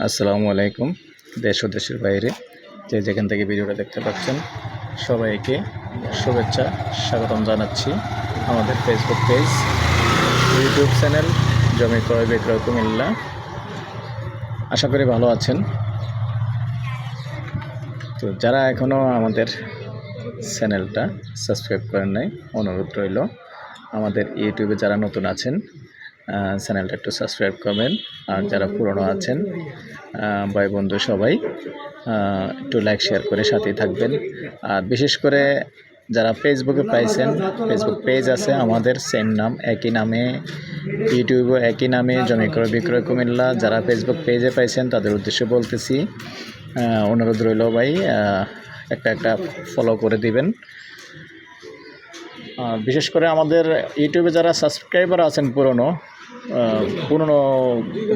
আসসালামু আলাইকুম, দেশ ও দেশের বাইরে যে যেখান থেকে ভিডিওটা দেখতে পাচ্ছেন, সবাইকে শুভেচ্ছা, স্বাগতম জানাচ্ছি আমাদের ফেসবুক পেজ ইউটিউব চ্যানেল জমি ক্রয়, বিক্রয়, কুমিল্লা। আশা করি ভালো আছেন। তো যারা এখনও আমাদের চ্যানেলটা সাবস্ক্রাইব করেন নাই, অনুরোধ রইল, আমাদের ইউটিউবে যারা নতুন আছেন চ্যানেলটা একটু সাবস্ক্রাইব করবেন। আর যারা পুরনো আছেন ভাই বন্ধু সবাই একটু লাইক শেয়ার করে সাথেই থাকবেন। আর বিশেষ করে যারা ফেসবুকে পাইছেন ফেসবুক পেজ আছে আমাদের সেম নাম, একই নামে ইউটিউবে একই নামে জমি ক্রয়, বিক্রয়, কুমিল্লা। যারা ফেসবুক পেজে পাইছেন, তাদের উদ্দেশ্যে বলতেছি অনুরোধ রইল ভাই একটা একটা ফলো করে দিবেন। বিশেষ করে আমাদের ইউটিউবে যারা সাবস্ক্রাইবার আছেন পুরনো পুরনো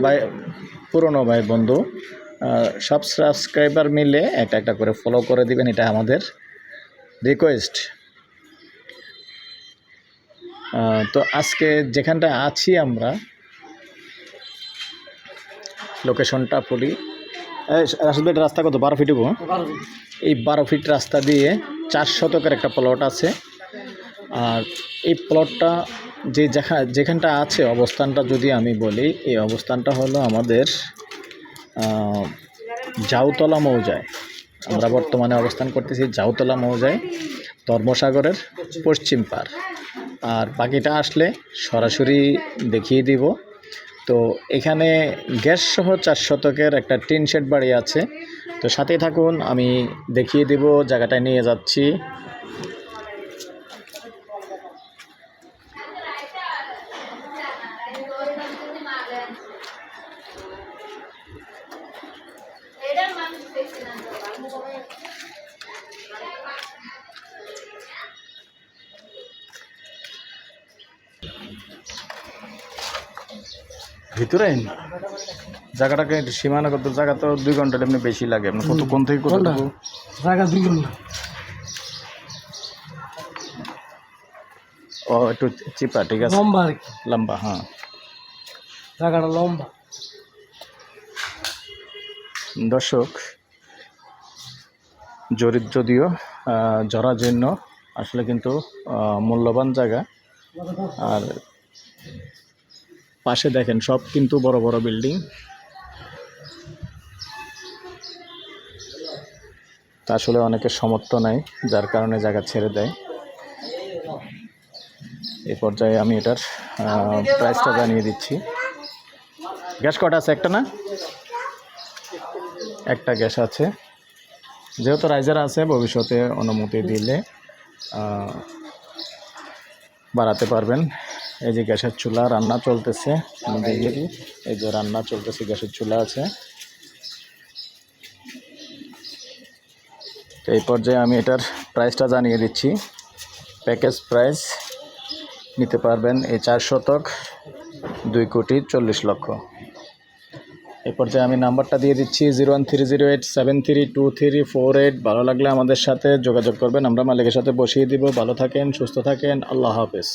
ভাই পুরনো ভাই বন্ধু সব সাবস্ক্রাইবার মিলে একটা একটা করে ফলো করে দিবেন এটা আমাদের রিকোয়েস্ট তো আজকে যেখানটা আছি আমরা লোকেশনটা বলি। ভাই, রাস্তা কত? বারো ফিট এই বারো ফিট রাস্তা দিয়ে চার শতকের একটা প্লট আছে। আর এই প্লটটা যে যেখা যেখানটা আছে, অবস্থানটা যদি আমি বলি, এই অবস্থানটা হলো আমাদের জাউতলা মৌজায়। আমরা বর্তমানে অবস্থান করতেছি জাউতলা মৌজায়, ধর্মসাগরের পশ্চিম পার। আর বাকিটা আসলে সরাসরি দেখিয়ে দিব। তো এখানে গ্যাস সহ চার শতকের একটা টিন শেড বাড়ি আছে। তো সাথে থাকুন, আমি দেখিয়ে দেব, জায়গাটায় নিয়ে যাচ্ছি। ভিতরে? জায়গাটাকে সীমানা কত জায়গা তো দুই ঘণ্টা এমনি বেশি লাগে। আপনার কত কোন থেকে কত জায়গা দুই ঘণ্টা। ও একটু চিপা ঠিক আছে? লম্বা আর কি। লম্বা হ্যাঁ। জায়গাটা লম্বা। দর্শক জরিপ যদিও জরাজীর্ণ আসলে কিন্তু মূল্যবান জায়গা। আর পাশে দেখেন, সব কিন্তু বড় বড় বিল্ডিং। তা আসলে অনেকের সমর্থ নাই, যার কারণে জায়গা ছেড়ে দেয়। এ পর্যায়ে আমি এটার প্রাইসটা জানিয়ে দিচ্ছি। গ্যাস কটা আছে? একটা না? একটা গ্যাস আছে। যেহেতু রাইজার আছে, ভবিষ্যতে অনুমতি দিলে বাড়াতে পারবেন। এই যে গ্যাসের চুলা, রান্না চলতেছে। এই যে রান্না চলতেছে, গ্যাসের চুলা আছে। তো এই পর্যায়ে আমি এটার প্রাইসটা জানিয়ে দিচ্ছি। প্যাকেজ প্রাইস নিতে পারবেন এই চার শতক, দুই কোটি চল্লিশ লক্ষ। এই পর্যায়ে আমি নাম্বারটা দিয়ে দিচ্ছি zero one three zero eight seven three two three four eight. ভালো লাগলে আমাদের সাথে যোগাযোগ করবেন। আমরা মালিকের সাথে বসিয়ে দিব। ভালো থাকেন, সুস্থ থাকেন। আল্লাহ হাফেজ।